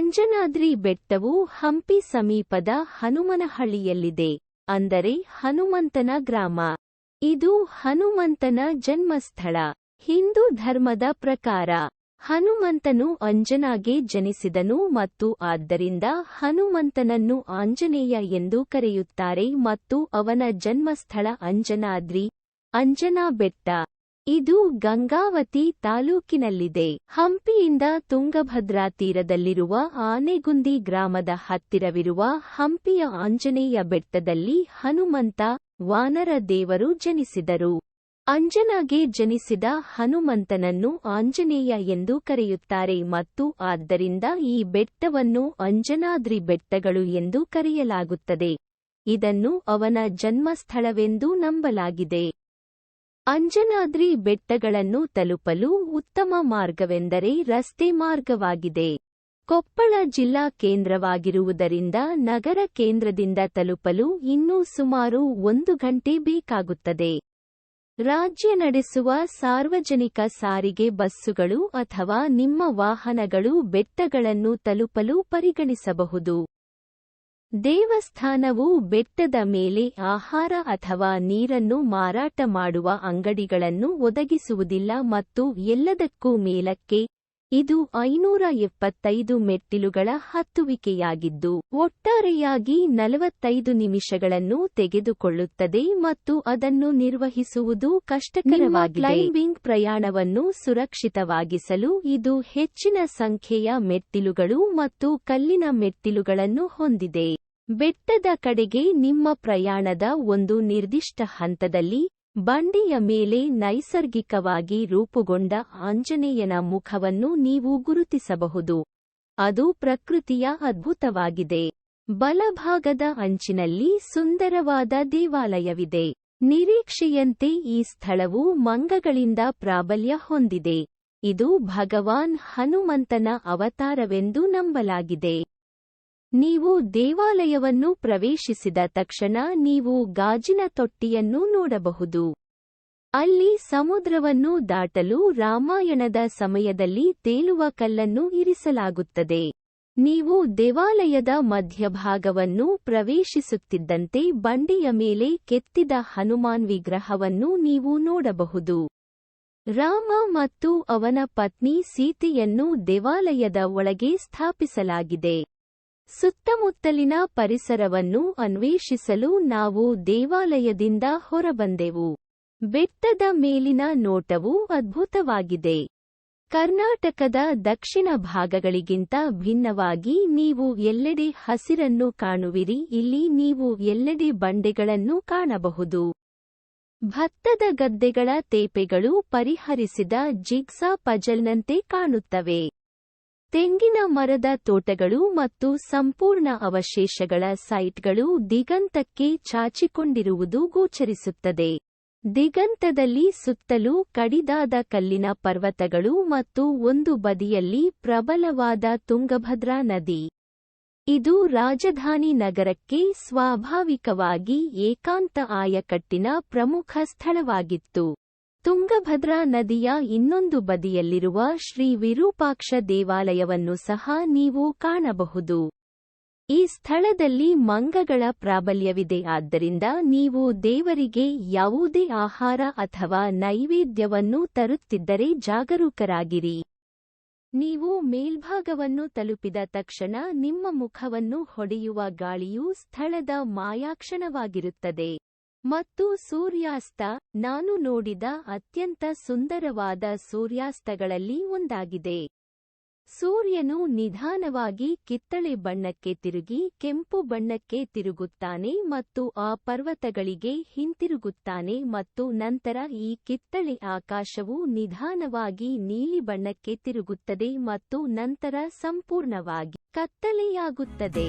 ಅಂಜನಾದ್ರಿ ಬೆಟ್ಟವು ಹಂಪಿ ಸಮೀಪದ ಹನುಮನಹಳ್ಳಿಯಲ್ಲಿದೆ, ಅಂದರೆ ಹನುಮಂತನ ಗ್ರಾಮ. ಇದು ಹನುಮಂತನ ಜನ್ಮಸ್ಥಳ. ಹಿಂದೂ ಧರ್ಮದ ಪ್ರಕಾರ, ಹನುಮಂತನು ಅಂಜನಾಗೆ ಜನಿಸಿದನು ಮತ್ತು ಆದ್ದರಿಂದ ಹನುಮಂತನನ್ನು ಆಂಜನೇಯ ಎಂದು ಕರೆಯುತ್ತಾರೆ ಮತ್ತು ಅವನ ಜನ್ಮಸ್ಥಳ ಅಂಜನಾದ್ರಿ ಅಂಜನಾ ಬೆಟ್ಟ ಇದು ಗಂಗಾವತಿ ತಾಲೂಕಿನಲ್ಲಿದೆ. ಹಂಪಿಯಿಂದ ತುಂಗಭದ್ರಾ ತೀರದಲ್ಲಿರುವ ಆನೆಗುಂದಿ ಗ್ರಾಮದ ಹತ್ತಿರವಿರುವ ಹಂಪಿಯ ಆಂಜನೇಯ ಬೆಟ್ಟದಲ್ಲಿ ಹನುಮಂತ ವಾನರ ದೇವರು ಜನಿಸಿದರು. ಅಂಜನಾಗೆ ಜನಿಸಿದ ಹನುಮಂತನನ್ನು ಆಂಜನೇಯ ಎಂದು ಕರೆಯುತ್ತಾರೆ ಮತ್ತು ಆದ್ದರಿಂದ ಈ ಬೆಟ್ಟವನ್ನು ಅಂಜನಾದ್ರಿ ಬೆಟ್ಟಗಳು ಎಂದು ಕರೆಯಲಾಗುತ್ತದೆ. ಇದನ್ನು ಅವನ ಜನ್ಮಸ್ಥಳವೆಂದು ನಂಬಲಾಗಿದೆ. ಅಂಜನಾದ್ರಿ ಬೆಟ್ಟಗಳನ್ನು ತಲುಪಲು ಉತ್ತಮ ಮಾರ್ಗವೆಂದರೆ ರಸ್ತೆ ಮಾರ್ಗವಾಗಿದೆ. ಕೊಪ್ಪಳ ಜಿಲ್ಲಾ ಕೇಂದ್ರವಾಗಿರುವುದರಿಂದ ನಗರ ಕೇಂದ್ರದಿಂದ ತಲುಪಲು ಇನ್ನೂ ಸುಮಾರು ಒಂದು ಗಂಟೆ ಬೇಕಾಗುತ್ತದೆ. ರಾಜ್ಯ ನಡೆಸುವ ಸಾರ್ವಜನಿಕ ಸಾರಿಗೆ ಬಸ್ಸುಗಳು ಅಥವಾ ನಿಮ್ಮ ವಾಹನಗಳು ಬೆಟ್ಟಗಳನ್ನು ತಲುಪಲು ಪರಿಗಣಿಸಬಹುದು. ದೇವಸ್ಥಾನವು ಬೆಟ್ಟದ ಮೇಲೆ ಆಹಾರ ಅಥವಾ ನೀರನ್ನು ಮಾರಾಟ ಮಾಡುವ ಅಂಗಡಿಗಳನ್ನು ಒದಗಿಸುವುದಿಲ್ಲ ಮತ್ತು ಎಲ್ಲದಕ್ಕೂ ಮೇಲಕ್ಕೆ ಇದು ಐನೂರ ಎಪ್ಪತ್ತೈದು ಮೆಟ್ಟಿಲುಗಳ ಹತ್ತುವಿಕೆಯಾಗಿದ್ದು ಒಟ್ಟಾರೆಯಾಗಿ ನಲವತ್ತೈದು ನಿಮಿಷಗಳನ್ನು ತೆಗೆದುಕೊಳ್ಳುತ್ತದೆ ಮತ್ತು ಅದನ್ನು ನಿರ್ವಹಿಸುವುದು ಕಷ್ಟಕರವಾಗಿದೆ. ಕ್ಲೈಂಬಿಂಗ್ ಪ್ರಯಾಣವನ್ನು ಸುರಕ್ಷಿತವಾಗಿಸಲು ಇದು ಹೆಚ್ಚಿನ ಸಂಖ್ಯೆಯ ಮೆಟ್ಟಿಲುಗಳು ಮತ್ತು ಕಲ್ಲಿನ ಮೆಟ್ಟಿಲುಗಳನ್ನು ಹೊಂದಿದೆ. ಬೆಟ್ಟದ ಕಡೆಗೆ ನಿಮ್ಮ ಪ್ರಯಾಣದ ಒಂದು ನಿರ್ದಿಷ್ಟ ಹಂತದಲ್ಲಿ ಬಂಡೆಯ ಮೇಲೆ ನೈಸರ್ಗಿಕವಾಗಿ ರೂಪುಗೊಂಡ ಆಂಜನೇಯನ ಮುಖವನ್ನು ನೀವು ಗುರುತಿಸಬಹುದು. ಅದು ಪ್ರಕೃತಿಯ ಅದ್ಭುತವಾಗಿದೆ. ಬಲಭಾಗದ ಅಂಚಿನಲ್ಲಿ ಸುಂದರವಾದ ದೇವಾಲಯವಿದೆ. ನಿರೀಕ್ಷೆಯಂತೆ ಈ ಸ್ಥಳವು ಮಂಗಗಳಿಂದ ಪ್ರಾಬಲ್ಯ ಹೊಂದಿದೆ. ಇದು ಭಗವಾನ್ ಹನುಮಂತನ ಅವತಾರವೆಂದು ನಂಬಲಾಗಿದೆ. ನೀವು ದೇವಾಲಯವನ್ನು ಪ್ರವೇಶಿಸಿದ ತಕ್ಷಣ ನೀವು ಗಾಜಿನ ತೊಟ್ಟಿಯನ್ನು ನೋಡಬಹುದು. ಅಲ್ಲಿ ಸಮುದ್ರವನ್ನು ದಾಟಲು ರಾಮಾಯಣದ ಸಮಯದಲ್ಲಿ ತೇಲುವ ಕಲ್ಲನ್ನು ಇರಿಸಲಾಗುತ್ತದೆ. ನೀವು ದೇವಾಲಯದ ಮಧ್ಯಭಾಗವನ್ನು ಪ್ರವೇಶಿಸುತ್ತಿದ್ದಂತೆ ಬಂಡೆಯ ಮೇಲೆ ಕೆತ್ತಿದ ಹನುಮಾನ್ ವಿಗ್ರಹವನ್ನು ನೀವು ನೋಡಬಹುದು. ರಾಮ ಮತ್ತು ಅವನ ಪತ್ನಿ ಸೀತೆಯನ್ನು ದೇವಾಲಯದ ಒಳಗೆ ಸ್ಥಾಪಿಸಲಾಗಿದೆ. ಸುತ್ತಮುತ್ತಲಿನ ಪರಿಸರವನ್ನು ಅನ್ವೇಷಿಸಲು ನಾವು ದೇವಾಲಯದಿಂದ ಹೊರಬಂದೆವು. ಬೆಟ್ಟದ ಮೇಲಿನ ನೋಟವು ಅದ್ಭುತವಾಗಿದೆ. ಕರ್ನಾಟಕದ ದಕ್ಷಿಣ ಭಾಗಗಳಿಗಿಂತ ಭಿನ್ನವಾಗಿ ನೀವು ಎಲ್ಲೆಡೆ ಹಸಿರನ್ನು ಕಾಣುವಿರಿ, ಇಲ್ಲಿ ನೀವು ಎಲ್ಲೆಡೆ ಬಂಡೆಗಳನ್ನು ಕಾಣಬಹುದು. ಭತ್ತದ ಗದ್ದೆಗಳ ತೇಪೆಗಳು ಪರಿಹರಿಸಿದ ಜಿಗ್ಸಾ ಪಜಲ್ನಂತೆ ಕಾಣುತ್ತವೆ. ತೆಂಗಿನ ಮರದ ತೋಟಗಳು ಮತ್ತು ಸಂಪೂರ್ಣ ಅವಶೇಷಗಳ ಸೈಟ್ಗಳು ದಿಗಂತಕ್ಕೆ ಚಾಚಿಕೊಂಡಿರುವುದು ಗೋಚರಿಸುತ್ತದೆ. ದಿಗಂತದಲ್ಲಿ ಸುತ್ತಲೂ ಕಡಿದಾದ ಕಲ್ಲಿನ ಪರ್ವತಗಳು ಮತ್ತು ಒಂದು ಬದಿಯಲ್ಲಿ ಪ್ರಬಲವಾದ ತುಂಗಭದ್ರಾ ನದಿ. ಇದು ರಾಜಧಾನಿ ನಗರಕ್ಕೆ ಸ್ವಾಭಾವಿಕವಾಗಿ ಏಕಾಂತ ಆಯಕಟ್ಟಿನ ಪ್ರಮುಖ ಸ್ಥಳವಾಗಿತ್ತು. ತುಂಗಭದ್ರಾ ನದಿಯ ಇನ್ನೊಂದು ಬದಿಯಲ್ಲಿರುವ ಶ್ರೀ ವಿರೂಪಾಕ್ಷ ದೇವಾಲಯವನ್ನು ಸಹ ನೀವು ಕಾಣಬಹುದು. ಈ ಸ್ಥಳದಲ್ಲಿ ಮಂಗಗಳ ಪ್ರಾಬಲ್ಯವಿದೆ, ಆದ್ದರಿಂದ ನೀವು ದೇವರಿಗೆ ಯಾವುದೇ ಆಹಾರ ಅಥವಾ ನೈವೇದ್ಯವನ್ನು ತರುತ್ತಿದ್ದರೆ ಜಾಗರೂಕರಾಗಿರಿ. ನೀವು ಮೇಲ್ಭಾಗವನ್ನು ತಲುಪಿದ ತಕ್ಷಣ ನಿಮ್ಮ ಮುಖವನ್ನು ಹೊಡೆಯುವ ಗಾಳಿಯು ಸ್ಥಳದ ಮಾಯಾಕ್ಷಣವಾಗಿರುತ್ತದೆ. ಮತ್ತು ಸೂರ್ಯಾಸ್ತ ನಾನು ನೋಡಿದ ಅತ್ಯಂತ ಸುಂದರವಾದ ಸೂರ್ಯಾಸ್ತಗಳಲ್ಲಿ ಒಂದಾಗಿದೆ. ಸೂರ್ಯನು ನಿಧಾನವಾಗಿ ಕಿತ್ತಳೆ ಬಣ್ಣಕ್ಕೆ ತಿರುಗಿ ಕೆಂಪು ಬಣ್ಣಕ್ಕೆ ತಿರುಗುತ್ತಾನೆ ಮತ್ತು ಆ ಪರ್ವತಗಳಿಗೆ ಹಿಂತಿರುಗುತ್ತಾನೆ ಮತ್ತು ನಂತರ ಈ ಕಿತ್ತಳೆ ಆಕಾಶವು ನಿಧಾನವಾಗಿ ನೀಲಿ ಬಣ್ಣಕ್ಕೆ ತಿರುಗುತ್ತದೆ ಮತ್ತು ನಂತರ ಸಂಪೂರ್ಣವಾಗಿ ಕತ್ತಲೆಯಾಗುತ್ತದೆ.